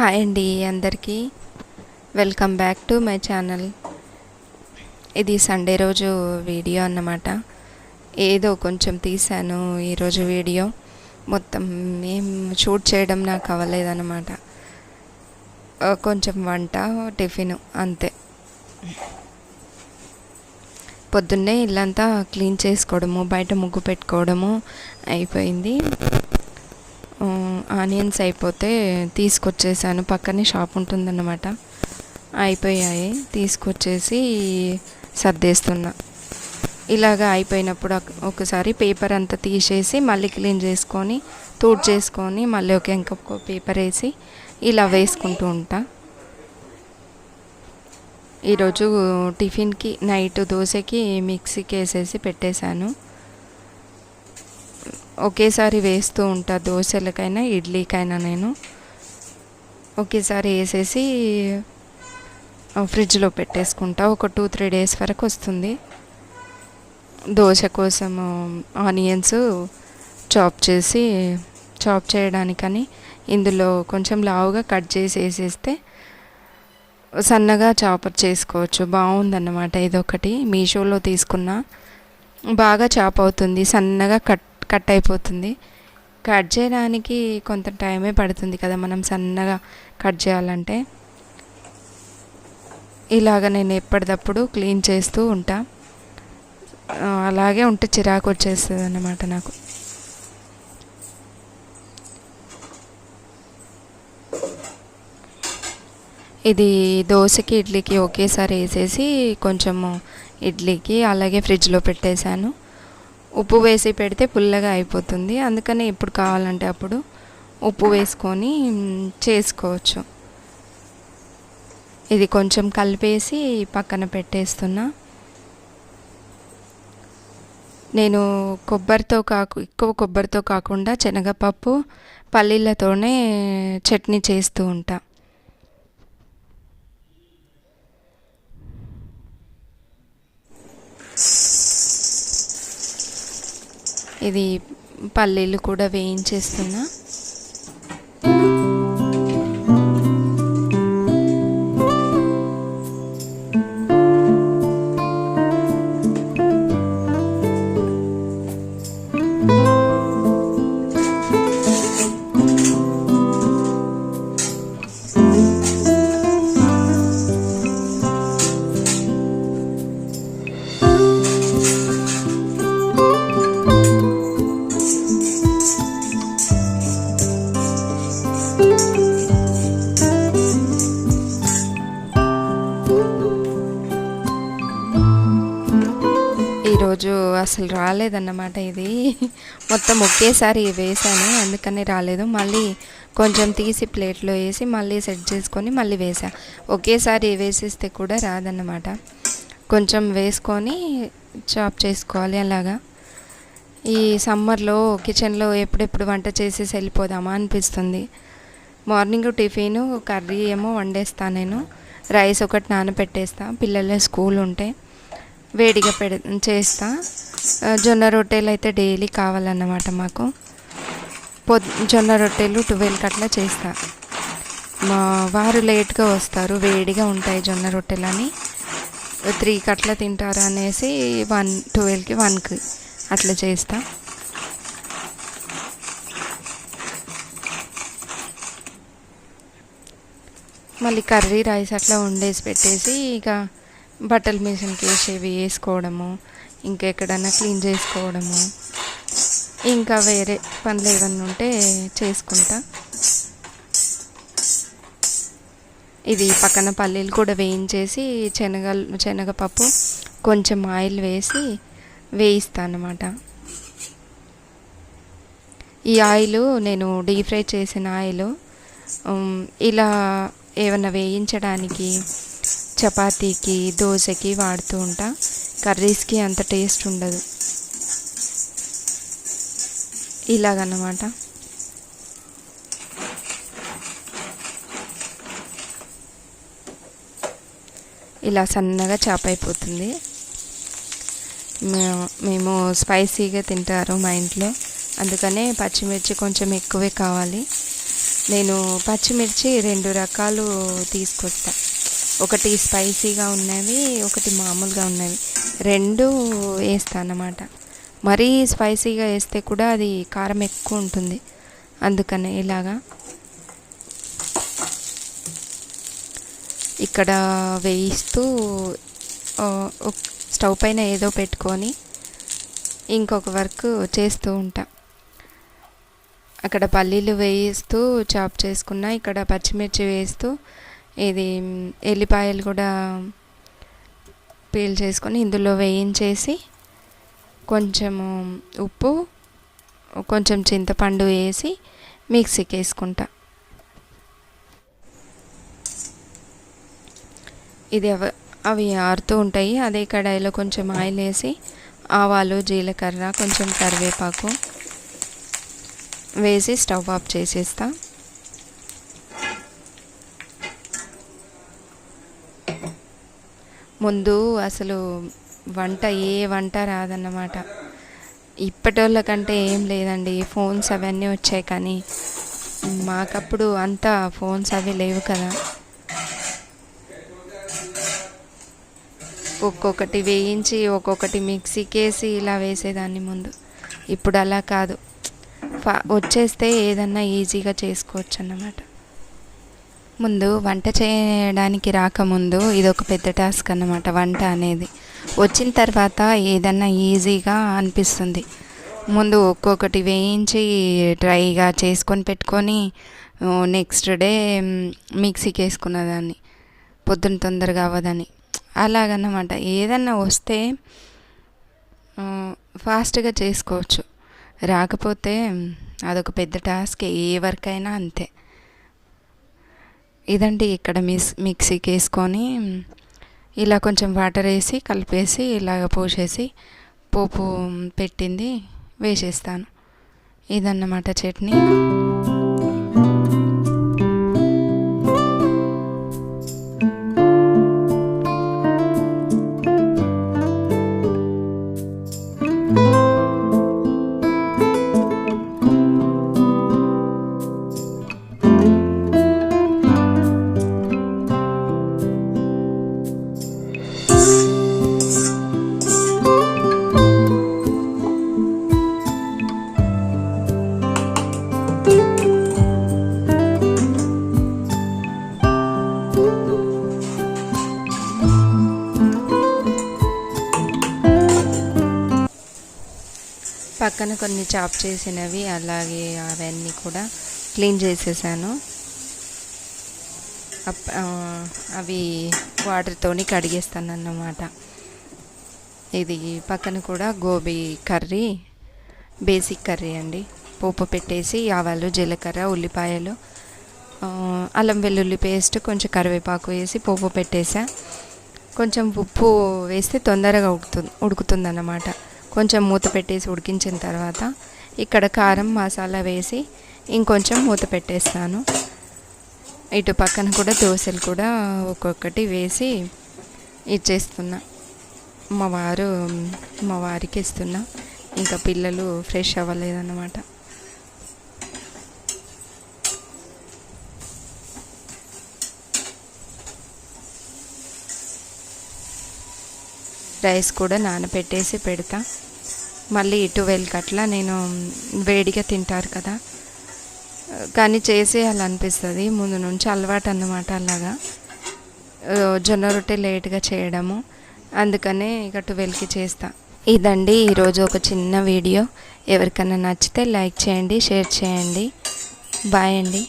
Hi అండి అందరికీ. Welcome back to my channel ఇది సండే రోజు వీడియో అన్నమాట. ఏదో కొంచెం తీశాను ఈరోజు వీడియో మొత్తం ఏం షూట్ చేయడం నాకు అవ్వలేదన్నమాట. కొంచెం వంట టిఫిన్ అంతే. పొద్దున్నే ఇల్లంతా క్లీన్ చేసుకోవడము బయట ముగ్గు పెట్టుకోవడము అయిపోయింది. ఆనియన్స్ అయిపోతే తీసుకొచ్చేసాను. పక్కనే షాప్ ఉంటుందన్నమాట. అయిపోయాయి. తీసుకొచ్చేసి సర్దేస్తున్నా. ఇలాగ అయిపోయినప్పుడు ఒకసారి పేపర్ అంతా తీసేసి మళ్ళీ క్లీన్ చేసుకొని తూడ్ చేసుకొని మళ్ళీ ఒక ఇంకొక పేపర్ వేసి ఇలా వేసుకుంటూ ఉంటా. ఈరోజు టిఫిన్కి నైట్ దోశకి మిక్సీకి వేసేసి పెట్టేశాను. ఒకేసారి వేస్తూ ఉంటా దోశలకైనా ఇడ్లీకైనా నేను. ఒకేసారి వేసేసి ఫ్రిడ్జ్లో పెట్టేసుకుంటా. ఒక టూ త్రీ డేస్ వరకు వస్తుంది. దోశ కోసం ఆనియన్స్ చాప్ చేసి చాప్ చేయడానికని ఇందులో కొంచెం లావుగా కట్ చేసి వేసేస్తే సన్నగా చాపర్ చేసుకోవచ్చు. బాగుందన్నమాట ఇదొకటి. మీషోలో తీసుకున్న బాగా చాప్ అవుతుంది సన్నగా కట్ కట్ అయిపోతుంది. కట్ చేయడానికి కొంత టైమే పడుతుంది కదా మనం సన్నగా కట్ చేయాలంటే. ఇలాగ నేను ఎప్పటికప్పుడు క్లీన్ చేస్తూ ఉంటా. అలాగే ఉంటే చిరాకు వచ్చేస్తుంది అన్నమాట నాకు. ఇది దోశకి ఇడ్లీకి ఒకేసారి వేసేసి కొంచెము ఇడ్లీకి అలాగే ఫ్రిడ్జ్లో పెట్టేశాను. ఉప్పు వేసి పెడితే పుల్లగా అయిపోతుంది. అందుకని ఎప్పుడు కావాలంటే అప్పుడు ఉప్పు వేసుకొని చేసుకోవచ్చు. ఇది కొంచెం కలిపేసి పక్కన పెట్టేస్తున్నా. నేను కొబ్బరితో కాకు ఎక్కువ కొబ్బరితో కాకుండా శనగపప్పు పల్లీలతోనే చట్నీ చేస్తూ ఉంటాను ఇది పల్లీలు కూడా వేయించేస్తున్నా. రాలేదన్నమాట ఇది. మొత్తం ఒకేసారి వేసాను అందుకని రాలేదు. మళ్ళీ కొంచెం తీసి ప్లేట్లో వేసి మళ్ళీ సెట్ చేసుకొని మళ్ళీ వేసా ఒకేసారి వేసేస్తే కూడా రాదన్నమాట. కొంచెం వేసుకొని చాప్ చేసుకోవాలి అలాగా. ఈ సమ్మర్లో కిచెన్లో ఎప్పుడెప్పుడు వంట చేసేసి వెళ్ళిపోదామా అనిపిస్తుంది. మార్నింగ్ టిఫిన్ కర్రీ ఏమో వండేస్తా నేను. రైస్ ఒకటి నానబెట్టేస్తా. పిల్లల స్కూల్ ఉంటే. వేడిగా పెడ చేస్తా. జొన్న రొట్టెలు అయితే డైలీ కావాలన్నమాట మాకు. పొద్ జొన్న రొట్టెలు ట్వెల్వ్కి అట్లా చేస్తా. మా వారు లేట్గా వస్తారు వేడిగా ఉంటాయి జొన్న రొట్టెలని. త్రీకి అట్లా తింటారు అనేసి వన్ ట్వెల్వ్కి వన్కి అట్లా చేస్తా. మళ్ళీ కర్రీ రైస్ అట్లా వండేసి పెట్టేసి ఇక బట్టల మిషన్కి వేసేవి వేసుకోవడము ఇంకా ఎక్కడన్నా క్లీన్ చేసుకోవడము ఇంకా వేరే పనులు ఏమన్నా ఉంటే చేసుకుంటా. ఇది పక్కన పల్లీలు కూడా వేయించేసి శనగ శనగపప్పు కొంచెం ఆయిల్ వేసి వేయిస్తాను అన్నమాట. ఈ ఆయిల్ నేను డీప్ ఫ్రై చేసిన ఆయిల్ ఇలా ఏమన్నా వేయించడానికి చపాతీకి దోశకి వాడుతూ ఉంటా. కర్రీస్కి అంత టేస్ట్ ఉండదు. ఇలాగన్నమాట ఇలా సన్నగా చాప్ అయిపోతుంది. మేము స్పైసీగా తింటారు మా ఇంట్లో. అందుకనే పచ్చిమిర్చి కొంచెం ఎక్కువే కావాలి. నేను పచ్చిమిర్చి రెండు రకాలు తీసుకొస్తాను ఒకటి స్పైసీగా ఉన్నవి ఒకటి మామూలుగా ఉన్నవి. రెండు వేస్తాను అన్నమాట. మరీ స్పైసీగా వేస్తే కూడా అది కారం ఎక్కువ ఉంటుంది. అందుకనే ఇలాగా. ఇక్కడ వేయిస్తూ స్టవ్ పైన ఏదో పెట్టుకొని ఇంకొక వర్క్ చేస్తూ ఉంటా. అక్కడ పల్లీలు వేయిస్తూ చాప్ చేసుకున్న ఇక్కడ పచ్చిమిర్చి వేస్తూ ఇది ఎల్లిపాయలు కూడా పీల్ చేసుకొని ఇందులో వేయించేసి కొంచెము ఉప్పు కొంచెం చింతపండు వేసి మిక్సీకి వేసుకుంటా. ఇది అవ- అవి ఆరుతూ ఉంటాయి. అదే కడాయిలో కొంచెం ఆయిల్ వేసి ఆవాలు జీలకర్ర కొంచెం కరివేపాకు వేసి స్టవ్ ఆఫ్ చేసేస్తాను ముందు అసలు వంట ఏ వంట రాదన్నమాట. ఇప్పటోళ్ళకంటే ఏం లేదండి ఫోన్స్ అవన్నీ వచ్చాయి కానీ మాకప్పుడు అంతా ఫోన్స్ అవి లేవు కదా. ఒక్కొక్కటి వేయించి ఒక్కొక్కటి మిక్సీకి వేసి ఇలా వేసేదాన్ని ముందు. ఇప్పుడు అలా కాదు. ఫా- వచ్చేస్తే ఏదన్నా ఈజీగా చేసుకోవచ్చు అన్నమాట ముందు వంట చేయడానికి రాకముందు ఇది ఒక పెద్ద టాస్క్ అన్నమాట వంట అనేది. వచ్చిన తర్వాత ఏదన్నా ఈజీగా అనిపిస్తుంది. ముందు ఒక్కొక్కటి వేయించి డ్రైగా చేసుకొని పెట్టుకొని నెక్స్ట్ డే మిక్సీకి వేసుకున్నదాన్ని పొద్దున్న తొందరగా అవ్వదని. అలాగన్నమాట. ఏదన్నా వస్తే ఫాస్ట్గా చేసుకోవచ్చు. రాకపోతే అదొక పెద్ద టాస్క్ ఏ వర్క్ అయినా అంతే. ఇదండి ఇక్కడ మిస్ మిక్సీకి వేసుకొని ఇలా కొంచెం వాటర్ వేసి కలిపేసి ఇలాగ పోసేసి పోపు పెట్టింది వేసేస్తాను. ఇదన్నమాట చట్నీ. పక్కన కొన్ని చాప్ చేసినవి అలాగే అవన్నీ కూడా క్లీన్ చేసేసాను. అప్- అవి వాటర్తోని కడిగేస్తాను అన్నమాట ఇది పక్కన కూడా గోబీ కర్రీ బేసిక్ కర్రీ అండి. పోపు పెట్టేసి ఆవాలు జీలకర్ర ఉల్లిపాయలు అల్లం వెల్లుల్లి పేస్ట్ కొంచెం కరివేపాకు వేసి పోపు పెట్టేసా. కొంచెం ఉప్పు వేస్తే తొందరగా ఉడుకుతుంది ఉడుకుతుందన్నమాట. కొంచెం మూత పెట్టేసి ఉడికించిన తర్వాత ఇక్కడ కారం మసాలా వేసి ఇంకొంచెం మూత పెట్టేస్తాను. ఇటు పక్కన కూడా దోశలు కూడా ఒక్కొక్కటి వేసి ఇచ్చేస్తున్నా. మా వారు మా వారికి ఇస్తున్నా. ఇంకా పిల్లలు ఫ్రెష్ అవ్వలేదన్నమాట. రైస్ కూడా నానబెట్టేసి పెడతా. మళ్ళీ ట్వెల్వ్కి అట్లా నేను వేడిగా తింటారు కదా. కానీ చేసేయాలనిపిస్తుంది. ముందు నుంచి అలవాటు అన్నమాట అలాగా జొన్న రొట్టె లేట్గా చేయడము. అందుకనే ఇక ట్వెల్వ్కి చేస్తా. ఇదండి ఈరోజు ఒక చిన్న వీడియో. ఎవరికైనా నచ్చితే లైక్ చేయండి షేర్ చేయండి. బాయ్ అండి.